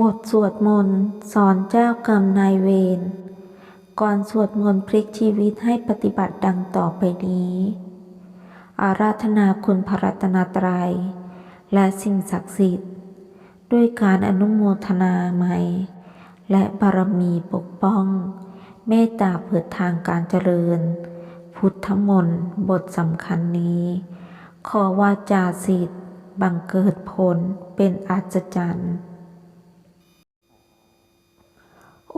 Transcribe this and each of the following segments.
บทสวดมนต์สอนเจ้ากรรมนายเวร ก่อนสวดมนต์พลิกชีวิตให้ปฏิบัติดังต่อไปนี้ อาราธนาคุณพระรัตนตรัย และสิ่งศักดิ์สิทธิ์ ด้วยการอนุโมทนาใหม่ และบารมีปกป้อง เมตตาเปิดทางการเจริญ พุทธมนต์บทสำคัญนี้ ขอวาจาสิทธิ์บังเกิดผลเป็นอัศจรรย์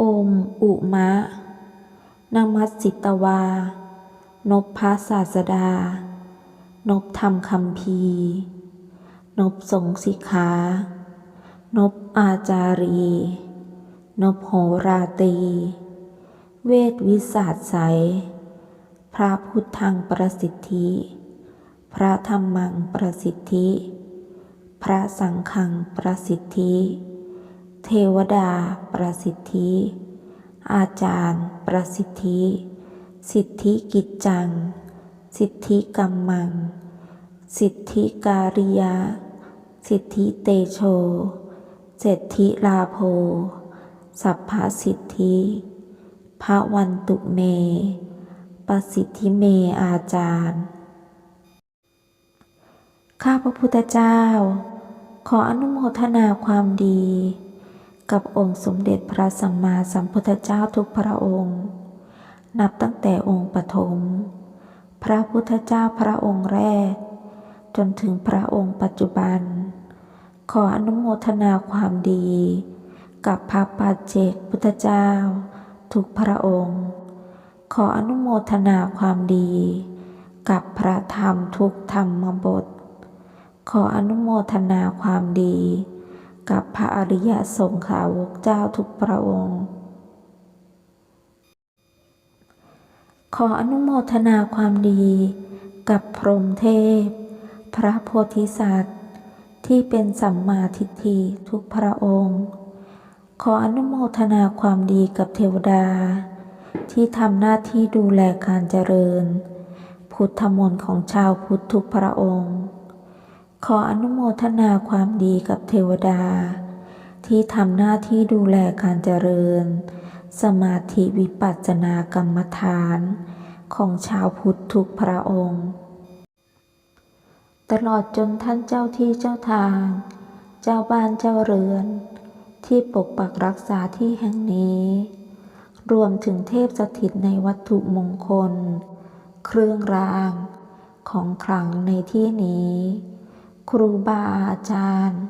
อมอุมะนามัสสิตวานพพระศาสดานพธรรมคำพีนพสงสิกขานพอาจารีนพโหราตี เวทวิสาสไสพระพุทธังประสิทธิ พระธรรมังประสิทธิ พระสังฆังประสิทธิ เทวดาประสิทธิ อาจารย์ประสิทธิ สิทธิกิจจัง สิทธิกัมมัง สิทธิการิยาสิทธิเตโช เศรษฐิลาโภ สัพพสิทธิพระวันตุเม ประสิทธิเมอาจารย์ ข้าพระพุทธเจ้า ขออนุโมทนาความดี กับองค์สมเด็จพระสัมมาสัมพุทธเจ้าทุกพระองค์ นับตั้งแต่องค์ปฐมพระพุทธเจ้าพระองค์แรก จนถึงพระองค์ปัจจุบัน ขออนุโมทนาความดี กับพระปัจเจกพุทธเจ้า ทุกพระองค์ ขออนุโมทนาความดี กับพระธรรมทุกธรรมบท ขออนุโมทนาความดี กับพระอริยสงฆ์ขาวกเจ้าทุกพระองค์ ขออนุโมทนาความดี กับพรหมเทพ พระโพธิสัตว์ ที่เป็นสัมมาทิฏฐิทุกพระองค์ ขออนุโมทนาความดีกับเทวดา ที่ทำหน้าที่ดูแลการเจริญ พุทธมนต์ของชาวพุทธทุกพระองค์ ขออนุโมทนาความดีกับเทวดา ที่ทำหน้าที่ดูแลการเจริญ สมาธิวิปัสสนากรรมฐาน ของชาวพุทธทุกพระองค์ ตลอดจนท่านเจ้าที่เจ้าทาง เจ้าบ้านเจ้าเรือน ที่ปกปักรักษาที่แห่งนี้ รวมถึงเทพสถิตในวัตถุมงคล เครื่องราง ของขลังในที่นี้ ครูบาอาจารย์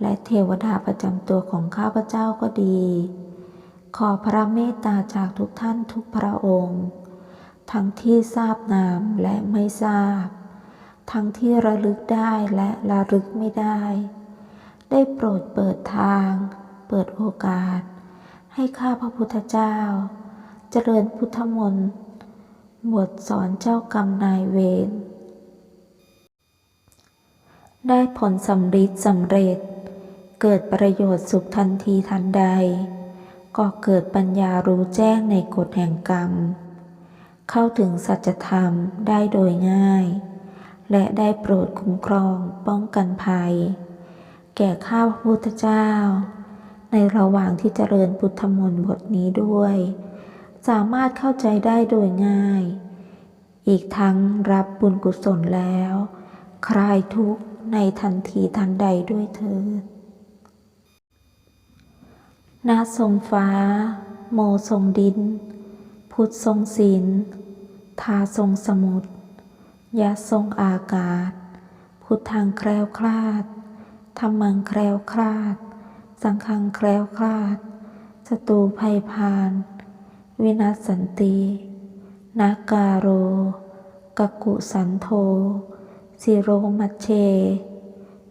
และเทวดาประจำตัวของข้าพเจ้าก็ดี ขอพระเมตตาจากทุกท่านทุกพระองค์ ทั้งที่ทราบนามและไม่ทราบ ทั้งที่ระลึกได้และระลึกไม่ได้ ได้โปรดเปิดทาง เปิดโอกาส ให้ข้าพระพุทธเจ้า เจริญพุทธมนต์บทสอนเจ้ากรรมนายเวร ได้ผลสำริดสำเร็จ เกิดประโยชน์สุขทันทีทันใด ก็เกิดปัญญารู้แจ้งในกฎแห่งกรรม เข้าถึงสัจธรรมได้โดยง่าย และได้โปรดคุ้มครองป้องกันภัย แก่ข้าพระพุทธเจ้า ในระหว่างที่เจริญพุทธมนต์บทนี้ด้วย สามารถเข้าใจได้โดยง่าย อีกทั้งรับบุญกุศลแล้ว คลายทุกข์ ในทันทีทันใดด้วยเถิดนาทรงฟ้า โมทรงดิน พุทธทรงศีลทาทรงสมุทรยะทรงอากาศ พุทธังแคล้วคลาดธรรมังแคล้วคลาด สังฆังแคล้วคลาดศัตรูภัยพาน วินัสสันตินาการโรกกุสันโท สิโรมัชเช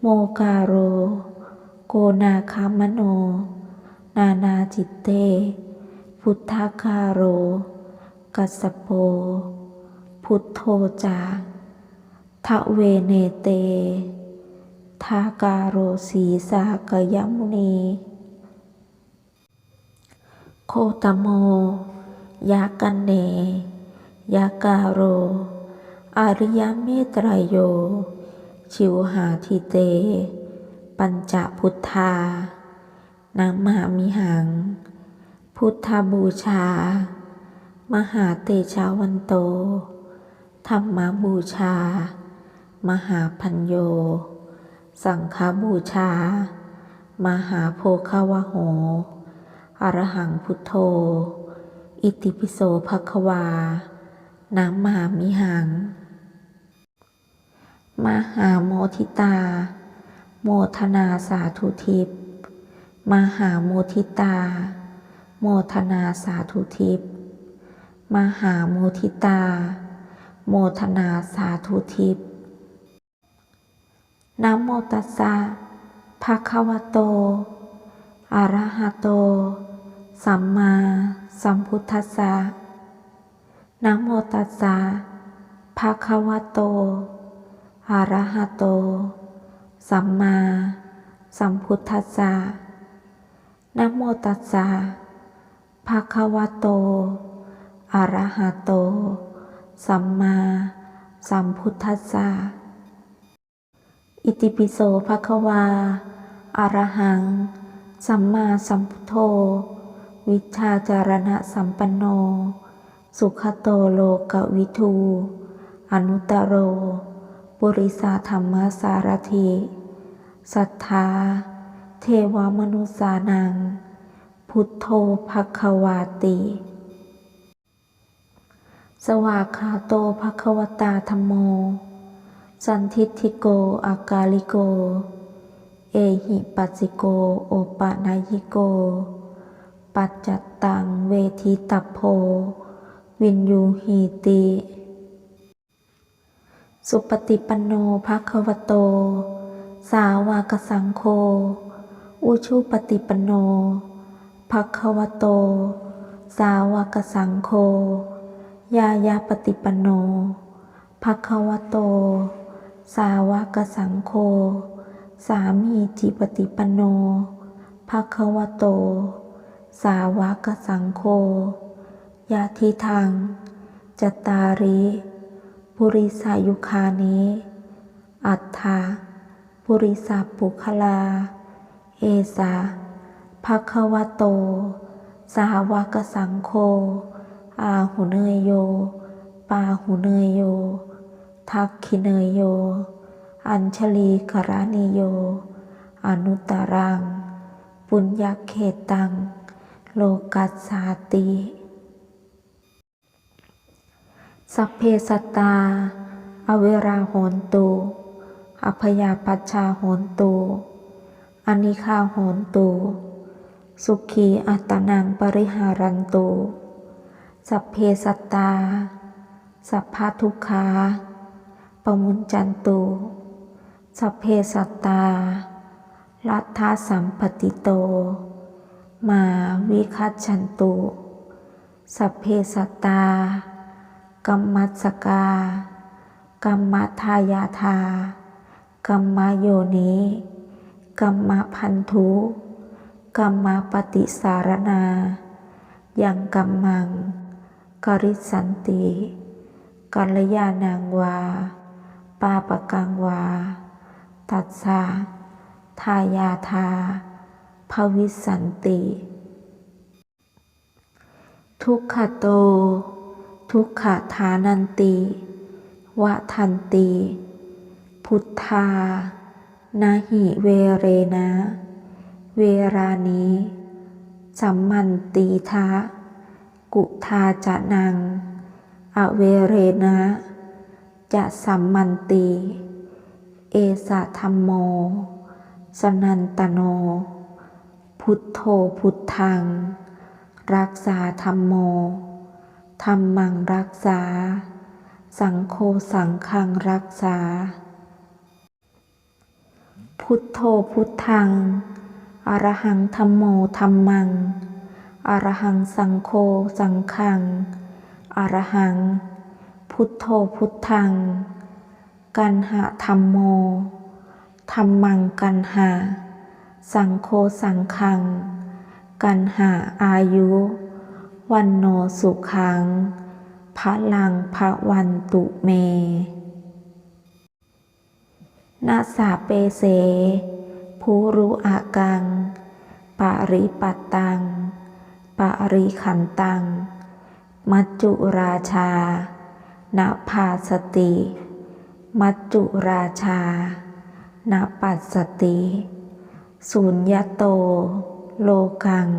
โมกาโร โกนาคามโน นานาจิตเต พุทธาคาโร กัสโป พุทโธจาทะเวเนเต ทาการโรสีสากยมุนี โคตโม ยากันเน ยากาโร อริยเมตรยโย ชิวหาทิเต ปัญจพุทธา นางมหามิหัง พุทธบูชา มหาเตชาวันโต ธรรมบูชา มหาพัญโย สังฆบูชา มหาโพคาวะโห อรหังพุทโธ อิติปิโสภควาน้ำมหามิหัง มหาโมทิตา โมทนาสาธุทิพย์มหาโมทิตา โมทนาสาธุทิพย์มหาโมทิตา โมทนาสาธุทิพย์นะโมตัสสะภะคะวะโต อะระหะโต สัมมาสัมพุทธัสสะนะโมตัสสะภะคะวะโต อะระหะโต สัมมา สัมพุทธัสสะนะโมตัสสะภะคะวะโต อะระหะโต สัมมา สัมพุทธัสสะ อิติปิโสภะคะวา อะระหัง สัมมาสัมพุทโธ วิชาจารณะสัมปันโน สุขโตโลกวิทู อนุตตโร ปุริสาธรรมสารถิสัทธา เทวมนุษานัง พุทโธภควาติ สวากขาโตภควตาธรรมโม สันทิฏฐิโกอากาลิโก เอหิปัสสิโกโอปะนายิโก ปัจจัตตังเวทีตัพโพ วินยูหีติ สุปฏิปันโนภะคะวะโต สาวากสังโฆอุชุปฏิปันโนภะคะวะโต สาวากสังโฆยายาปฏิปันโนภะคะวะโต สาวากสังโฆสามีจิปฏิปันโนภะคะวะโต สาวากสังโฆยาทิทางจตาริ ปุริสายุคานิอัฏฐาปุริสาปุคลา เอสาภควโต สาวากสังโฆอาหุเนยโย ปาหุเนยโย ทักขิเนยโย อัญชลีกรานิโย อนุตตรัง ปุญญเขตัง โลกัสสาติ สัพเพสตา อเวราโหนตุอพยาปัชชาโหนตุอนิคาโหนตุสุขีอัตนังปริหารันตุสัพเพสัตตา สัพพะทุกขาปมุญจันตุสัพเพสัตตาลัทธาสัมปติโต มาวิคัจฉันตุ สัพเพสัตตา กัมมัสกากัมมทายาทากัมมโยนิกัมมพันธุกัมมปฏิสารนา ยังกัมมัง กริสันติ กัลยาณังวา ปาปกังวา ตัสสะทายาทาภวิสันติ ทุกขโต ทุกขทานันติวะทันติ พุทธา นาหิเวเรนะ เวรานิสัมมันตีทะ กุทาจะนัง อเวเรนะ จะสัมมันติเอสะธรรมโม สนันตโน พุทโธพุทธัง รักษาธรรมโม ธรรมังรักษา สังโฆสังฆังรักษา พุทโธพุทธัง อรหังธรรมโมธรรมัง อรหังสังโฆสังฆัง อรหัง พุทโธพุทธัง กันหะธรรมโม ธรรมังกันหะสังโฆสังฆัง กันหาอายุ วันโนสุขังพระลังพระวันตุเม นาสาเปเสภูรุอากัง ปาริปัตตัง ปาริขันตัง มัจจุราชานาภาสติ มัจจุราชานาปัสสติ สุญญโต โลกัง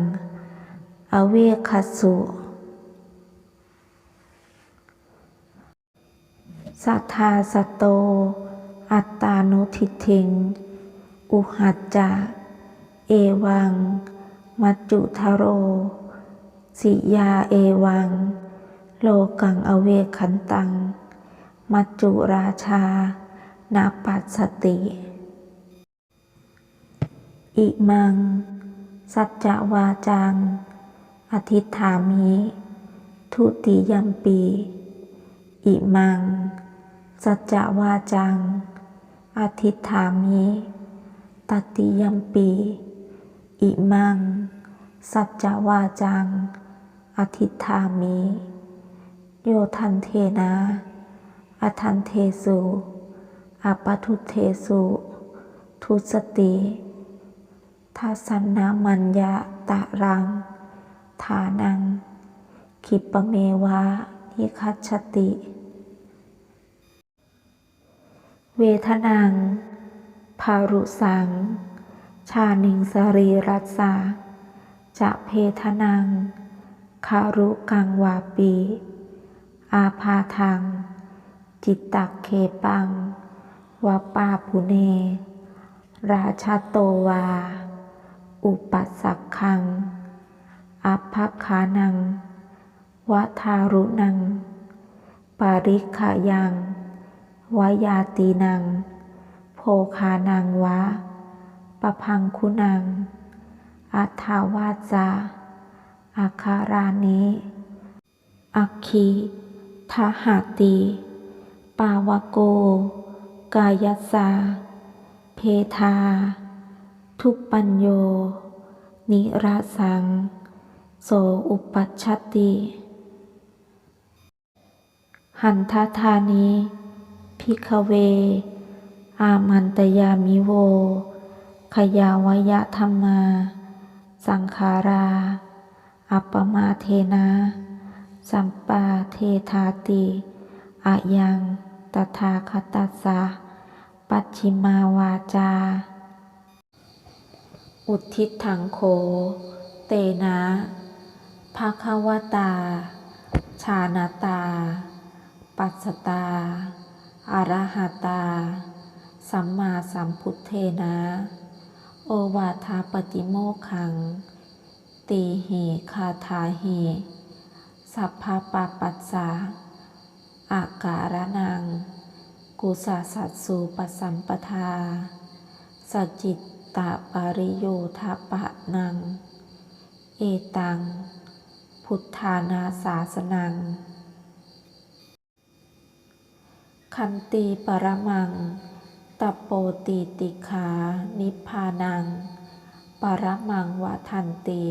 อเวคัสุ สัทธาสโต อัตตานุทิฏฐิง อุหัจจะ เอวัง มัจจุทโร สิยาเอวัง โลกังอเวขันตัง มัจจุราชา นาปัสสติ อิมัง สัจจวาจัง อธิษฐามิ ทุติยัมปี อิมัง สัจจวาจัง อธิษฐามิตติยัมปี อิมัง สัจจวาจัง อธิษฐามิ โยทันเทนะ อทันเทสุอปทุเทสุ ทุสติทัสสนามัญญาตะรัง ฐานังคิปเมวะนิคัจฉติ เวทนัง ภารุสัง ชานิงสรีรัสสาจะเพทนัง คารุกังวาปี อาพาทัง จิตตักเคปังวาปาปุเน ราชาโตวา อุปสสักขัง อัพพขานังวัทารุนัง ปาริขายังวายาตีนัง โภคานังวะ ปะพังคุณัง อัทาวาจาอาคารานิอัคคีทหาติปาวโก กายัสา เพทา ทุปปัญโย นิราสัง โสอุปัชชติ หันทธานิพิกเว อามันตยามิโว ขยาวยะธรรมา สังขารา อัปปมาเทนะ สัมปาเทธาติอะยังตถาคตัสสะปัจฉิมาวาจา อุทิศถังโข เตนะ ภาควตา ชานาตา ปัสตาอรหัตา สัมมาสัมพุทเทนะ โอวาทาปฏิโมขัง ตีหิคาทาหิสัพพะปปัสสะอาการนัง กุสาสัตสูปสัมปทา สจิตตะปริโยทปะนัง เอตัง พุทธานาสาสนัง คันตีปรมังตปโปติติขา นิพพานัง ปรมังวะทันติ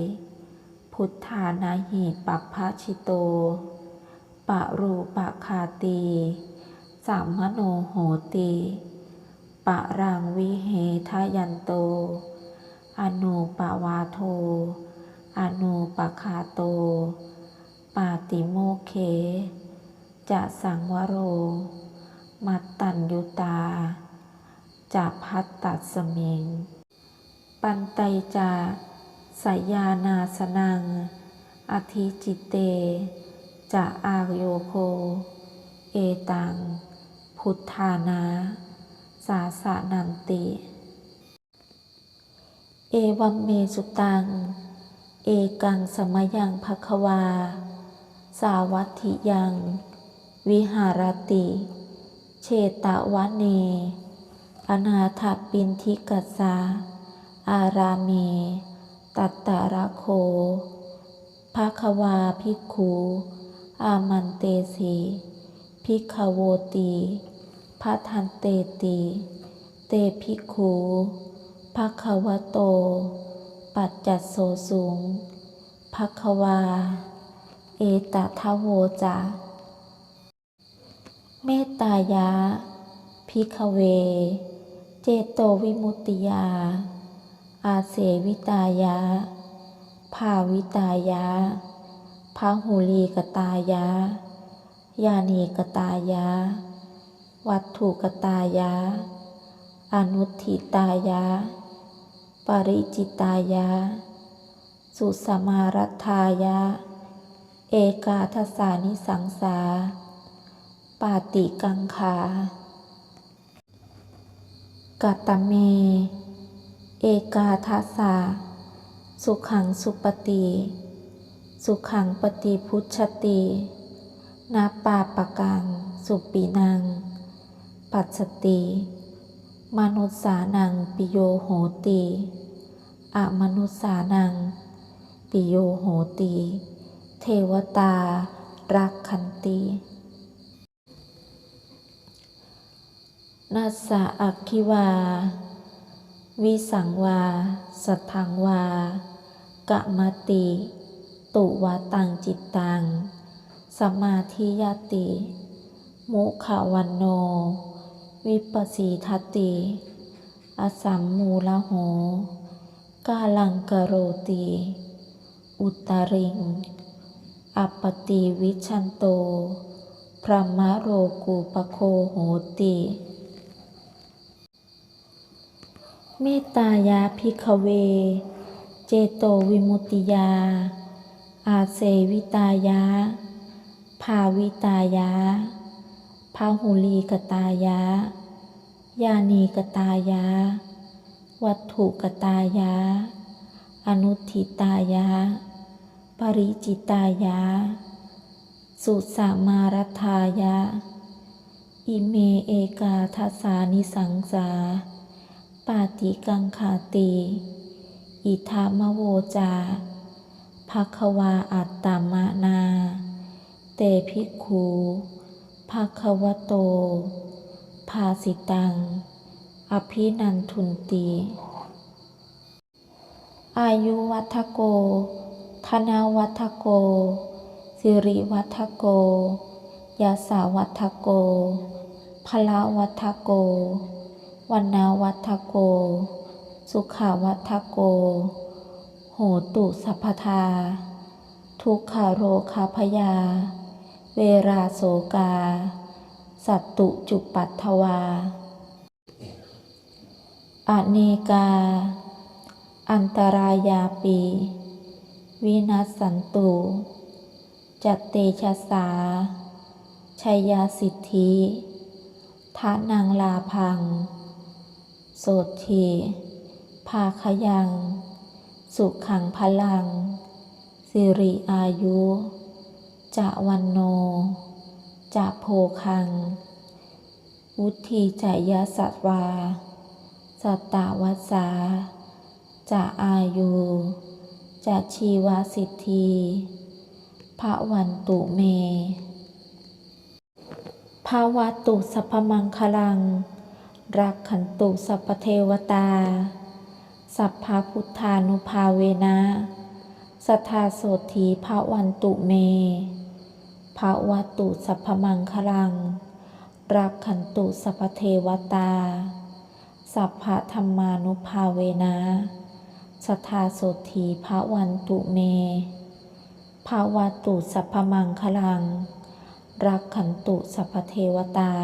พุทธานาหิปัปพะชิโต ปะรูปะคาตีสามมโนโหติปะรังวิเหทยันโต อนุปวาโท อนุปคาโต ปาติโมเขจะสังวโร มัตตัญยุตา จะพัตตัสมิง ปันไตจาสยานาสนัง อธิจิตเต จะอากโยโค เอตัง พุทธานา สาสานันติ เอวัมเมสุตัง เอกังสมยังภควา สาวัตถิยัง วิหารติ เชตวะเน อนาถปินทิกัสสาอาราเม ตัตตาระโคภควาภิกขุอามันเตสีภิกขโวตีพัทันเตติเตภิกขุภควโต ปัจจัสโสสุงภควา เอตทะโวจาเมตตายะ พิกเว เจโตวิมุตติยา อาเสวิตายะ ภาวิตายะพาหุลีกตายะ ยานีกตายะ วัตถุกตายะ อนุทิตายะ ปริจิตายะ สุสมารัฐายะ เอกาทสานิสังสา ปาติกังขากัตตเม เอกาทัสสะสุขังสุปฏิ สุขังปฏิพุชตินาปาปะกัง สุปีนัง ปัสสติ มนุษสานังปิโยโหติ อมนุษสานัง ปิโยโหติเทวตา รักขันตินัสสะอักขิวา วิสังวา สัทธังวา กะมติ ตุวาตังจิตตัง สมาธิยติ มุขวันโน วิปัสสีทติ อสัมมูละโห กาลังกโรติอุตาริง อัปติวิชันโต พระมะโรกูปโคโหติ เมตตายาภิกเว เจโตวิมุตติยา อาเสวิตายะ ภาวิตายะพาหุลีกตายะ ยานีกตายะ วัตถุกตายะ อนุทิตายะ ปริจิตายะ สุสามารัฐายะ อิเมเอกาทัสานิสังสา ปาติกังขาติ อิทามโวจาภควาอัตตมะนา เตภิกขูภควโต ภาสิตัง อภินันทุนติอายุวัฒโก ธนาวัฒโก สิริวัฒโก ยาสาวัฒโก พละวัฒโก วันนาวัฒโก สุขาวัฒโก โหตุสัพพทา ทุกขาโรคาพยา เวราโสกา สัตตุจุปัตถวา อเนกา อันตรายาปี วินัสสันตุจัตเตชะสาชัยยาสิทธิทานังลาพัง โสทีภาคยัง สุขังพลัง สิริอายุจะวันโนจะโพคัง วุธีจยสัตวา สัตตวัสาจะอายุจะชีวสิทธีพระวันตุเมภาวะตุสัพมังคลัง รักขันตุสัพเทวตา สัพพะพุทธานุภาเวนะสัทธาโสธีพระวันตุเมภาวะตุสัพมังคลัง รักขันตุสัพเทวตา สัพพะธรรมานุภาเวนะสัทธาโสธีพระวันตุเมภาวะตุสัพพมังคลัง รักขันตุสัพเทวตา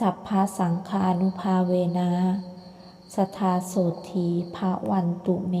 สัพพะสังฆานุภาเวนะสทธาโสธีพระวันตุเม